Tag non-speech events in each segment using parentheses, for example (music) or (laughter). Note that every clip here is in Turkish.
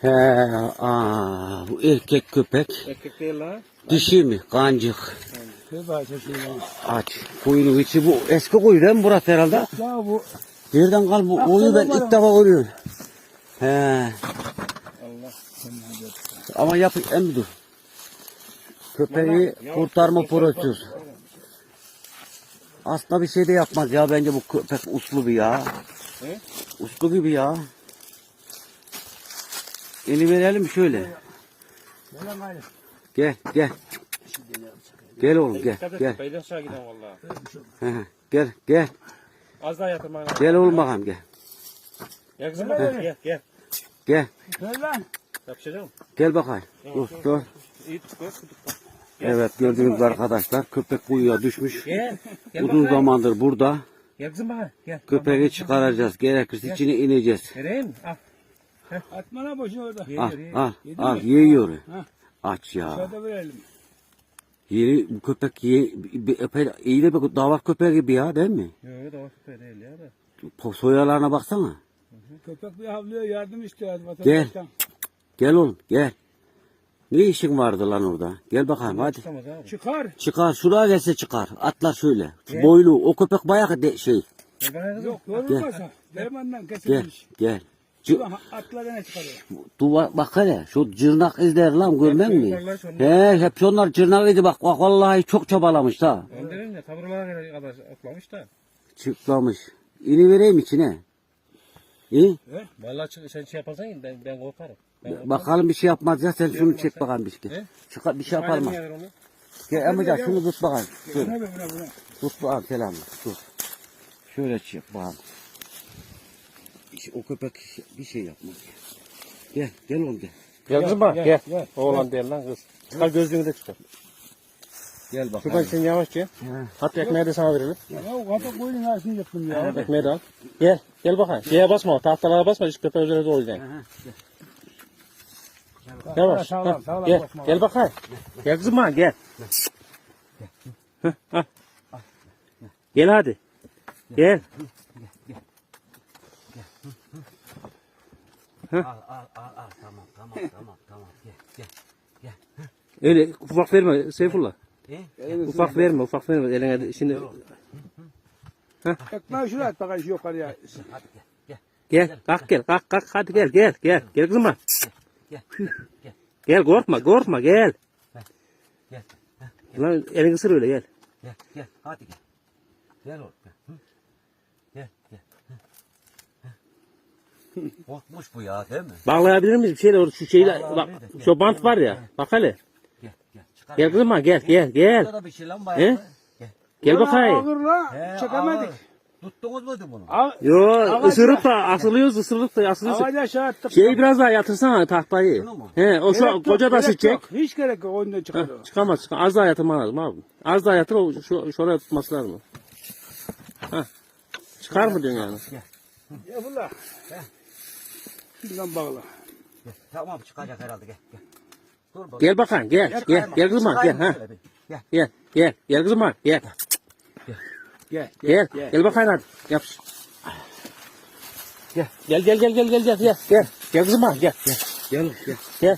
He, aa, bu erkek köpek. Erkek değil lan. Dişi mi? Kancık. Bir bahçe şey var. Aç. Kuyunun içi bu eski kuyu değil mi burası herhalde? Ya bu Nereden kal bu kuyu ben ilk defa görüyorum. He. Allah. Ama yap em dur. Köpeği kurtarma projesi. Aslında bir şey de yapmaz ya bence bu köpek uslu bir ya. He? Uslu gibi ya. Eli verelim şöyle. Gel gel. Gel oğlum gel gel. Beyden aşağı giden valla. He, he. Gel gel. Az daha yatırma. Gel oğlum bakalım gel. Gel kızım gel. Gel gel. Gel. Gel lan. Yapışacağım. Gel bakayım. Dur dur. İyi tut koy. tut. Evet gördüğünüz gibi arkadaşlar köpek kuyuya düşmüş. Gel. Gel Uzun bakayım. zamandır burada. Gel kızım bana. Gel. Köpeği çıkaracağız. Gerekirse içine ineceğiz. Vereyim? Al. Atma lan boşuna orada. Ye, Al ye, ye. al Yedi al mi? yiyor. Ha. Aç ya. Şurada verelim. Yeni bu köpek ye, bir- epey iyi de bir davar köpeği gibi ya değil mi? Yok da o köpeği değil ya da. Po- Soyalarına baksana. Köpek bir havlıyor yardım istiyor Gel. vatandaştan. Gel oğlum gel. Ne işin vardı lan orada? Gel bakalım hadi. Çıkamaz abi. Çıkar. Çıkar şuraya gelse çıkar. Atlar şöyle. Şu boylu o köpek bayağı de şey. Gel bana kızım. Yok yorulmasa. Dermandan Gel kesilmiş. gel. Çıkarıyor. Duvar bak hele şu cırnak izler lan görmen mi? Vallahi. He hep onlar cırnak izi bak bak vallahi çok çabalamış ha. Ben dedim ya taburlara kadar atlamış da. Çıplamış. İni vereyim içine. İyi. Vallahi çık, sen şey yaparsan ben ben. Ben korkarım. Bakalım bir şey yapmaz ya sen şunu çek bakalım bir şey. He? Çıkar bir şey yapar mı? Gel Emrecan şunu tut bakalım. Tut bakalım selamla. Tut. Şöyle çek bakalım. İşte O köpek bir şey yapmaz. Gel gel oğlum gel. Gel kızım bak gel. gel. Oğlan değil lan kız. Çıkar gözlüğünü de çıkar. Gel Şuradan bakalım. sen yavaşça. He. Hatta ekmeği de sana verelim. Ya o kadar koyun ağzını yaptım ya. Ekmeği de al. Gel. Gel bakayım. Şeye basma. Tahtalara basma. Hiç köpeğe üzerine doğru gidelim. Yavaş. Sağlam, Heh, sağlam Gel. basma. Gel bakayım. Gel kızım bana gel. Al. Gel hadi. Gel. Al al al al tamam tamam tamam tamam gel gel. Öyle ufak verme Seyfullah. E? Ufak verme, ufak verme. Eline şimdi Ekmeği şuraya at bakayım şu yukarıya. Hadi gel gel. gel, kalk gel, kalk kalk hadi gel, gel, gel. Gel kızım bak. Gel. Gel. Gel korkma, korkma gel. Gel. Lan elini ısır öyle gel. Gel gel hadi gel. Gel oğlum gel. Gel gel. Korkmuş bu ya değil mi? Bağlayabilir miyiz bir şeyle orada şu şeyle bak Bağlayabiliriz. şu bant var ya. Bak hele. Gel gel. Çıkar. Gel kızım bak gel, gel, gel. Burada da bir şey lan He? bayağı. Gel. Gel bakayım. He, Çekemedik. ağır. Tuttunuz mu bunu? Yo Ağaç ısırıp da asılıyoruz, ısırıp da asılıyoruz. Ağacı aşağı attık. Şeyi biraz daha yatırsana tahtayı. Şunu mu? He o şu Gerek yok, koca taşı gerek yok. Hiç gerek yok. Oyundan Heh, çıkarıyor. çıkamaz, çıkamaz. Az daha yatırman lazım abi. Az daha yatır o şu, şuraya tutması lazım. Heh. Çıkar mı diyorsun yani? Ya bunlar. Şuradan bağla. Gel. Tamam çıkacak herhalde gel. Gel. Dur bakalım. Gel bakalım gel. Gel, gel kızım bak, gel. Çıkayım Ha. şöyle bir. Gel. Gel, gel. Gel kızım bak, gel. Gel. Gel. Gel bakayım hadi. Yap. Gel. Gel gel gel gel gel gel gel. Gel. Gel kızım bak gel. Gel. Gel. Gel. Gel.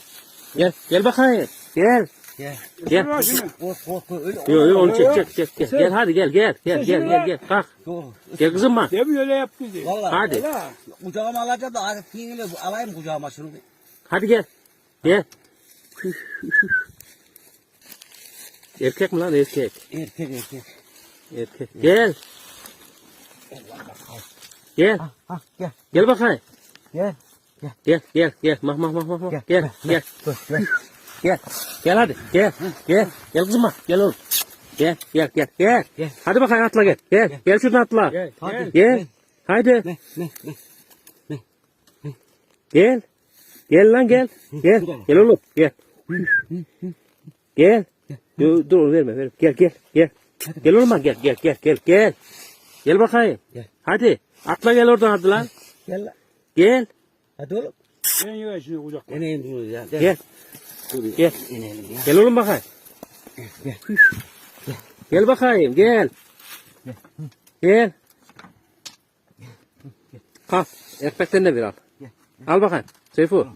Gel. Gel bakayım. Gel. Gel. Gel. Şuraya şunu. Kork kork öyle. Yo yo onu çek yo. çek çek. Gel. Gel hadi gel gel. Gel gel gel gel. Kalk. Dur. Gel kızım bak. Demin öyle yaptı diye. Vallahi. Hadi. Öyle. Kucağıma alacağım da artık fiili alayım kucağıma şunu. Hadi gel. Gel. Erkek mi lan erkek? Erkek erkek. Erkek. Gel. Gel. Ha gel. Gel bakayım. Gel. Gel gel gel. Mah mah mah mah. mah. Gel, Gel gel. Dur gel. Gel. Gel hadi. Gel. Gel. Gel kızım bak. Gel oğlum. Gel gel gel gel. Gel. Hadi bakayım atla gel. Gel. Gel şuradan atla. Gel. Gel. Gel. Haydi. Ne ne ne. Gel. Gel lan gel. Gel. Gel oğlum. Gel. Gel. Dur, dur verme verme. Gel gel gel. Gel oğlum bak, gel gel gel gel gel. Gel bakayım. Gel. Hadi. Atla gel oradan hadi lan. Gel lan. Gel. Hadi oğlum. Ben yavaş şunu kucakla. İneyim dur ya. Gel. Dur. Gel. İnelim ya. Gel oğlum bakayım. Gel. Gel bakayım gel. Gel. Al. Ekmekten de bir al. Al bakayım. Seyfu.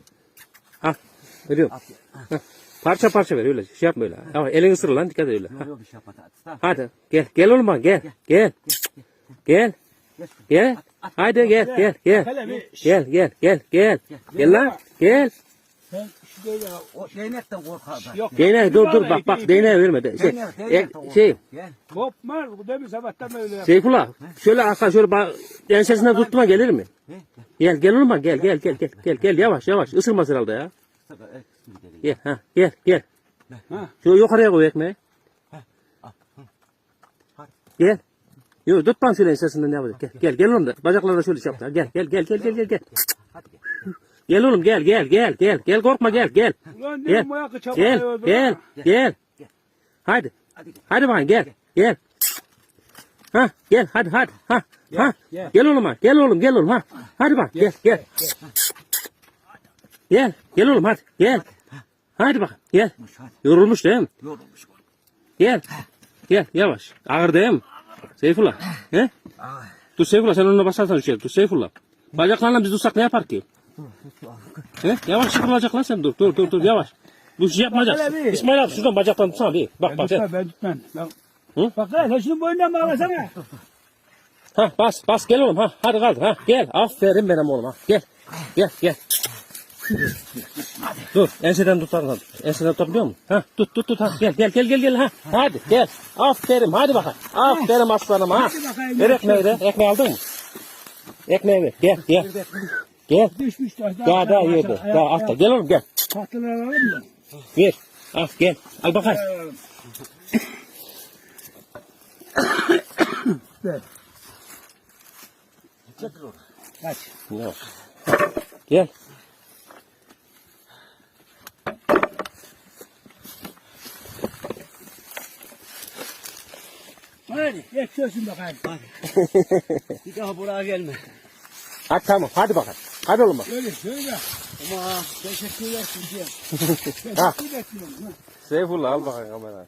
Veriyorum. At. Ha. Parça parça ver öyle. Şey yapma öyle. Ama elini ısır lan dikkat et öyle. Yok yok bir şey yapma. Hadi, Tamam. Hadi gel gel oğlum bak gel gel gel Gel. gel haydi gel gel gel gel gel gel gel gel lan gel sen şu değil ya. O değnekten korkar da. Yok. değneği dur dur bak bak değneği verme de şey Değnek, e, değnek de korkar. şey Gel. Kopmaz. Bu demin sabahtan böyle yap. Seyfullah şöyle arka şöyle bak ensesinden tutma gelir mi? He, Gel gel oğlum bak gel gel gel gel gel gel yavaş yavaş ısırmaz herhalde ya. Sakın, el kısmı geri. Gel ha gel gel. Ha. Şu yukarıya koy ekmeği. Gel. Yok tutma şöyle ensesinden ne yapacak? Gel gel gel oğlum da bacaklarına şöyle şey yap. da. Gel gel gel gel gel gel gel. Hadi gel. Gel oğlum gel gel gel gel gel korkma gel gel. Ulan Gel gel gel gel. Gel. Hadi Hadi gel. hadi bakayım gel gel. Ha gel hadi hadi ha ha. gel. Gel oğlum ha gel oğlum gel oğlum ha. Hadi bak gel gel. Gel gel oğlum hadi gel. Hadi bak gel. Hadi. Yorulmuş değil mi? Yorulmuş. Gel. Gel yavaş. Ağır değil mi? Seyfullah. He? Dur Seyfullah sen onunla basarsan düşer. Dur Seyfullah. Bacaklarla biz dursak ne yapar ki? He? Yavaş sıkılacak lan sen dur. Dur dur dur yavaş. Bu şey yapmayacak. Hele bir. İsmail abi şuradan bacaktan tutsana bir. Bak bak sen. tutmam ben tutmam. Ben... Hı? Bak lan sen şunu boyundan bağlasana. Ha bas bas gel oğlum ha. Hadi kaldır ha. Gel. Aferin benim oğlum ha. Gel. Gel gel. Dur enseden tutarsan tut. Enseden tutabiliyor musun? Ha tut tut tut ha. Gel gel gel gel gel ha. Hadi gel. Aferin hadi bakalım. Aferin aslanım ha. Hadi bakayım. Ver ekmeği de. Ekmeği aldın mı? Ekmeği ver. Gel gel. Gel. Düşmüş taş. Daha daha yedi. Daha altta. Gel oğlum gel. Tahtaları alalım mı? Ver. Al gel. Al. Alalım. (coughs) Ver. Kaç. Yavaş. Gel. Hadi geçiyorsun bakayım. (laughs) Bir daha buraya gelme. Hadi tamam. Hadi bakalım. Hadi oğlum bak. Şöyle şöyle. Ama teşekkürler size. (laughs) Ha. Teşekkür etmiyorum. Seyfullah al bakayım kamerayı.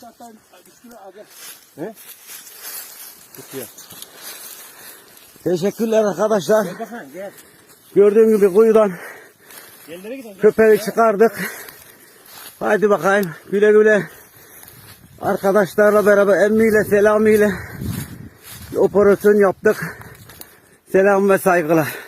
Zaten üstüne al. Tutuyor. Teşekkürler arkadaşlar. Gel bakayım gel. Gördüğün gibi kuyudan köpeği çıkardık. Hadi bakayım güle güle. Arkadaşlarla beraber emmiyle selamiyle operasyon yaptık. Selam ve saygılar.